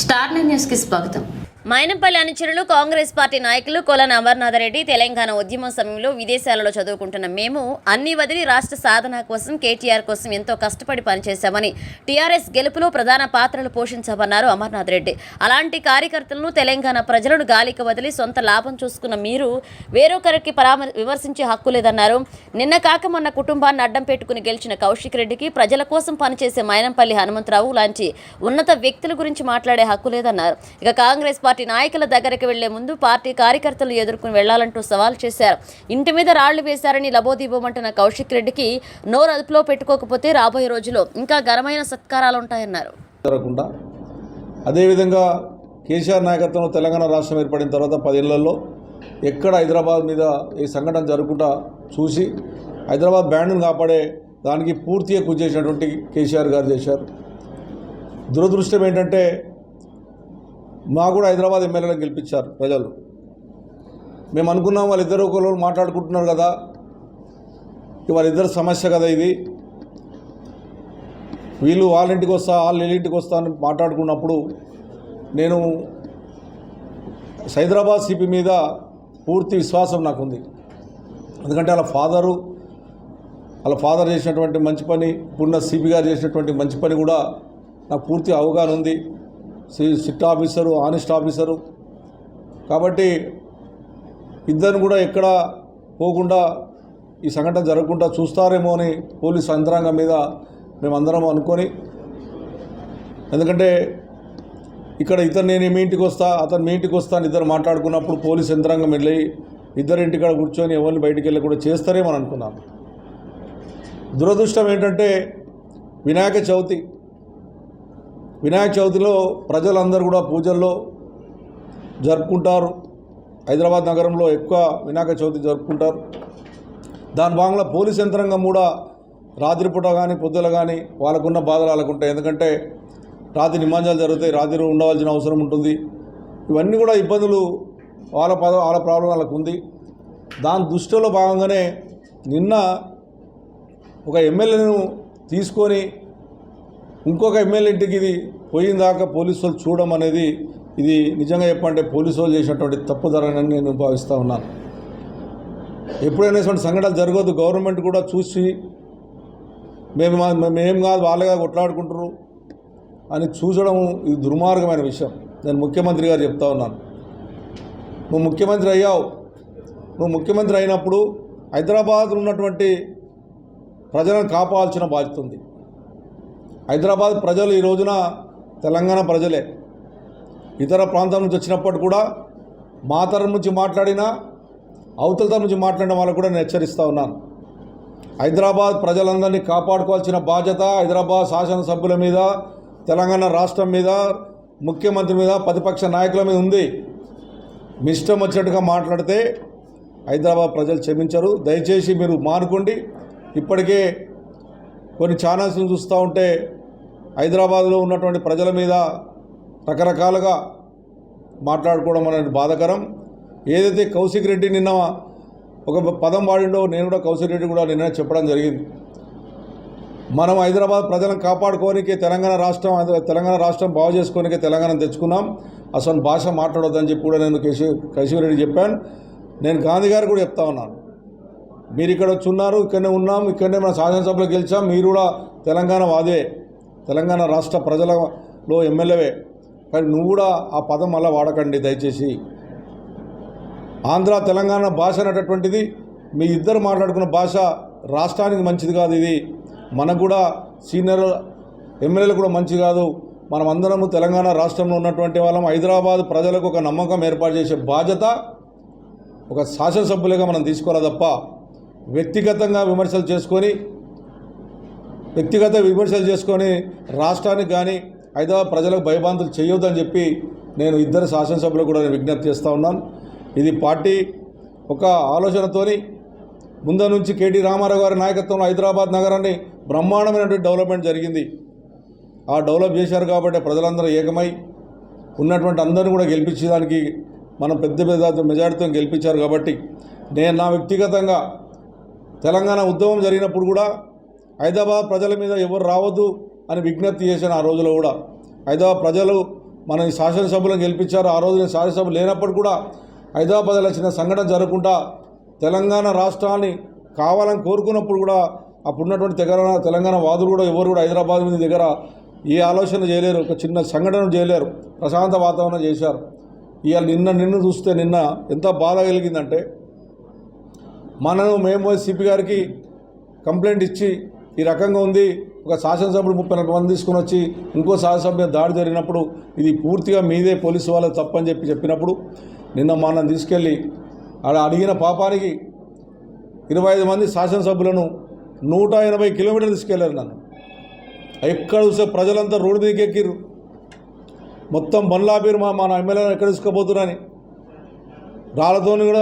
Star nine న్యూస్కి స్వాగతం. మైనంపల్లి అనుచరులు కాంగ్రెస్ పార్టీ నాయకులు కొలన అమర్నాథ్ రెడ్డి తెలంగాణ ఉద్యమం సమయంలో విదేశాలలో చదువుకుంటున్న మేము అన్ని వదిలి రాష్ట్ర సాధన కోసం కేటీఆర్ కోసం ఎంతో కష్టపడి పనిచేశామని టీఆర్ఎస్ గెలుపులో ప్రధాన పాత్రలు పోషించామన్నారు అమర్నాథ్ రెడ్డి అలాంటి కార్యకర్తలను తెలంగాణ ప్రజలను గాలికి వదిలి సొంత లాభం చూసుకున్న మీరు వేరొకరికి పరామ విమర్శించే హక్కు లేదన్నారు. నిన్న కాక మొన్న కుటుంబాన్ని అడ్డం పెట్టుకుని గెలిచిన కౌశిక్ రెడ్డికి ప్రజల కోసం పనిచేసే మైనంపల్లి హనుమంతరావు లాంటి ఉన్నత వ్యక్తుల గురించి మాట్లాడే హక్కు లేదన్నారు. ఇక కాంగ్రెస్ పార్టీ నాయకుల దగ్గరికి వెళ్ళే ముందు పార్టీ కార్యకర్తలు ఎదుర్కొని వెళ్ళాలంటూ సవాల్ చేశారు. ఇంటి మీద రాళ్ళు వేశారని లబోదీపమంటున్న కౌశిక్ రెడ్డికి నోరు అదుపులో పెట్టుకోకపోతే రాబోయే రోజుల్లో ఇంకా ఘనమైన సత్కారాలు ఉంటాయన్నారు. జరగకుండా అదేవిధంగా కేసీఆర్ నాయకత్వంలో తెలంగాణ రాష్ట్రం ఏర్పడిన తర్వాత పదేళ్ళలో ఎక్కడ హైదరాబాద్ మీద ఈ సంఘటన జరగకుండా చూసి హైదరాబాద్ బ్యాండ్ను కాపాడే దానికి పూర్తిగా కృషి చేసినటువంటి కేసీఆర్ గారు చేశారు. దురదృష్టం ఏంటంటే మా కూడా హైదరాబాద్ ఎమ్మెల్యేలను గెలిపించారు ప్రజలు. మేము అనుకున్నాం వాళ్ళిద్దరు ఒకరు మాట్లాడుకుంటున్నారు కదా. వాళ్ళిద్దరు సమస్య కదా ఇది. వీళ్ళు వాళ్ళ ఇంటికి వస్తా వాళ్ళు వీళ్ళింటికి వస్తా అని మాట్లాడుకున్నప్పుడు నేను హైదరాబాద్ సిపి మీద పూర్తి విశ్వాసం నాకుంది. ఎందుకంటే వాళ్ళ ఫాదరు వాళ్ళ ఫాదర్ చేసినటువంటి మంచి పని ఇప్పుడున్న సిపి గారు చేసినటువంటి మంచి పని కూడా నాకు పూర్తి అవగాహన ఉంది. SIT officer honest officer. కాబట్టి ఇద్దరిని కూడా ఎక్కడ పోకుండా ఈ సంఘటన జరగకుండా చూస్తారేమో అని పోలీస్ యంత్రాంగం మీద మేమందరం అనుకొని ఎందుకంటే ఇక్కడ ఇతను నేను మీ ఇంటికి వస్తా అతను మీ ఇంటికి వస్తా అని ఇద్దరు మాట్లాడుకున్నప్పుడు పోలీస్ యంత్రాంగం వెళ్ళి ఇద్దరు ఇంటికాడ కూర్చొని ఎవరిని బయటికి వెళ్ళి కూడా చేస్తారేమో అని అనుకున్నాను. దురదృష్టం ఏంటంటే వినాయక చవితి వినాయక చవితిలో ప్రజలందరూ కూడా పూజల్లో జరుపుకుంటారు. హైదరాబాద్ నగరంలో ఎక్కువ వినాయక చవితి జరుపుకుంటారు. దాని భాగంగా పోలీస్ యంత్రాంగం కూడా రాత్రిపూట కానీ పొద్దుల కానీ వాళ్ళకున్న బాధలు వాళ్ళకు ఉంటాయి. ఎందుకంటే రాత్రి నిమాంజాలు జరుగుతాయి. రాత్రి ఉండవలసిన అవసరం ఉంటుంది. ఇవన్నీ కూడా ఇబ్బందులు వాళ్ళ పద వాళ్ళ ప్రాబ్లం వాళ్ళకు ఉంది. దాని దృష్టిలో భాగంగానే నిన్న ఒక ఎమ్మెల్యేను తీసుకొని ఇంకొక ఎమ్మెల్యే ఇంటికి ఇది పోయిన దాకా పోలీసు వాళ్ళు చూడడం అనేది ఇది నిజంగా చెప్పంటే పోలీసు వాళ్ళు చేసినటువంటి తప్పుదరని నేను భావిస్తూ ఉన్నాను. ఎప్పుడైనా ఇటువంటి సంఘటనలు జరగదు గవర్నమెంట్ కూడా చూసి మేము మా- మేమేం కాదు వాళ్ళగా కొట్లాడుకుంటారు అని చూసడం ఇది దుర్మార్గమైన విషయం. నేను ముఖ్యమంత్రి గారు చెప్తా ఉన్నాను. నువ్వు ముఖ్యమంత్రి అయ్యావు. నువ్వు ముఖ్యమంత్రి అయినప్పుడు హైదరాబాద్లో ఉన్నటువంటి ప్రజలను కాపాడాల్సిన బాధ్యత ఉంది. హైదరాబాద్ ప్రజలు ఈ రోజున తెలంగాణ ప్రజలే. ఇతర ప్రాంతం నుంచి వచ్చినప్పటి కూడా మా తరం నుంచి మాట్లాడినా అవతల తరం నుంచి మాట్లాడిన వాళ్ళకు కూడా నేను హెచ్చరిస్తూ ఉన్నాను. హైదరాబాద్ ప్రజలందరినీ కాపాడుకోవాల్సిన బాధ్యత హైదరాబాద్ శాసనసభ్యుల మీద తెలంగాణ రాష్ట్రం మీద ముఖ్యమంత్రి మీద ప్రతిపక్ష నాయకుల మీద ఉంది. మీ ఇష్టం వచ్చినట్టుగా మాట్లాడితే హైదరాబాద్ ప్రజలు క్షమించరు. దయచేసి మీరు మానుకోండి. ఇప్పటికే కొన్ని ఛానల్స్ని చూస్తూ ఉంటే హైదరాబాద్లో ఉన్నటువంటి ప్రజల మీద రకరకాలుగా మాట్లాడుకోవడం అనేది బాధకరం. ఏదైతే కౌశిక్ రెడ్డి నిన్న ఒక పదం వాడిండో నేను కూడా కౌశిక్ రెడ్డి కూడా నిన్న చెప్పడం జరిగింది. మనం హైదరాబాద్ ప్రజలను కాపాడుకోనికే తెలంగాణ రాష్ట్రం తెలంగాణ రాష్ట్రం బాగు చేసుకోనికే తెలంగాణ తెచ్చుకున్నాం. అసలు భాష మాట్లాడొద్దని చెప్పి కూడా నేను కేశవ కేశవరెడ్డి చెప్పాను. నేను గాంధీ గారు కూడా చెప్తా ఉన్నాను. మీరు ఇక్కడ వచ్చి ఉన్నారు ఇక్కడనే ఉన్నాం ఇక్కడనే మన శాసనసభలో గెలిచాం మీరు కూడా తెలంగాణ వాదే తెలంగాణ రాష్ట్ర ప్రజలలో ఎమ్మెల్యేవే. కానీ నువ్వు కూడా ఆ పదం అలా వాడకండి దయచేసి. ఆంధ్ర తెలంగాణ భాష అనేటటువంటిది మీ ఇద్దరు మాట్లాడుకున్న భాష రాష్ట్రానికి మంచిది కాదు ఇది. మనకు కూడా సీనియర్ ఎమ్మెల్యేలు కూడా మంచి కాదు. మనం అందరము తెలంగాణ రాష్ట్రంలో ఉన్నటువంటి వాళ్ళం. హైదరాబాద్ ప్రజలకు ఒక నమ్మకం ఏర్పాటు చేసే బాధ్యత ఒక శాసనసభ్యులుగా మనం తీసుకోవాలి తప్ప వ్యక్తిగతంగా విమర్శలు చేసుకొని వ్యక్తిగత విమర్శలు చేసుకొని రాష్ట్రానికి కానీ హైదరాబాద్ ప్రజలకు భయభాంతులు చేయొద్దని చెప్పి నేను ఇద్దరు శాసనసభ్యులు కూడా నేను విజ్ఞప్తి చేస్తూ ఉన్నాను. ఇది పార్టీ ఒక ఆలోచనతోని ముందు నుంచి కేటీ రామారావు గారి నాయకత్వంలో హైదరాబాద్ నగరాన్ని బ్రహ్మాండమైనటువంటి డెవలప్మెంట్ జరిగింది. ఆ డెవలప్ చేశారు కాబట్టి ప్రజలందరూ ఏకమై ఉన్నటువంటి అందరిని కూడా గెలిపించడానికి మనం పెద్ద పెద్ద మెజారిటీతో గెలిపించారు కాబట్టి నేను నా వ్యక్తిగతంగా తెలంగాణ ఉద్యమం జరిగినప్పుడు కూడా హైదరాబాద్ ప్రజల మీద ఎవరు రావద్దు అని విజ్ఞప్తి చేశాను ఆ రోజులో కూడా. హైదరాబాద్ ప్రజలు మన ఈ శాసనసభలను గెలిపించారు. ఆ రోజు నేను శాసనసభ లేనప్పుడు కూడా హైదరాబాద్లో చిన్న సంఘటన జరగకుండా తెలంగాణ రాష్ట్రాన్ని కావాలని కోరుకున్నప్పుడు కూడా అప్పుడున్నటువంటి తెలంగాణ తెలంగాణ వాదులు కూడా ఎవరు కూడా హైదరాబాద్ మీద దగ్గర ఏ ఆలోచన చేయలేరు. ఒక చిన్న సంఘటన చేయలేరు. ప్రశాంత వాతావరణం చేశారు. ఇవాళ నిన్న నిన్ను చూస్తే నిన్న ఎంత బాధ కలిగిందంటే మనను మేము సిపి గారికి కంప్లైంట్ ఇచ్చి ఈ రకంగా ఉంది. ఒక శాసనసభ్యుడు ముప్పై నలభై మంది తీసుకుని వచ్చి ఇంకో శాసనసభ్యుడు దాడి జరిగినప్పుడు ఇది పూర్తిగా మీదే పోలీసు వాళ్ళ తప్పని చెప్పి చెప్పినప్పుడు నిన్న మనం తీసుకెళ్ళి ఆడ అడిగిన పాపానికి ఇరవై ఐదు మంది శాసనసభ్యులను నూట ఎనభై కిలోమీటర్లు తీసుకెళ్ళారు నన్ను. ఎక్కడ చూస్తే ప్రజలంతా రోడ్డు మీదకి ఎక్కిర్రు. మొత్తం బండ్లాపేరు మా మన ఎమ్మెల్యేలను ఎక్కడ తీసుకుపోతున్నారని రాళ్ళతోని కూడా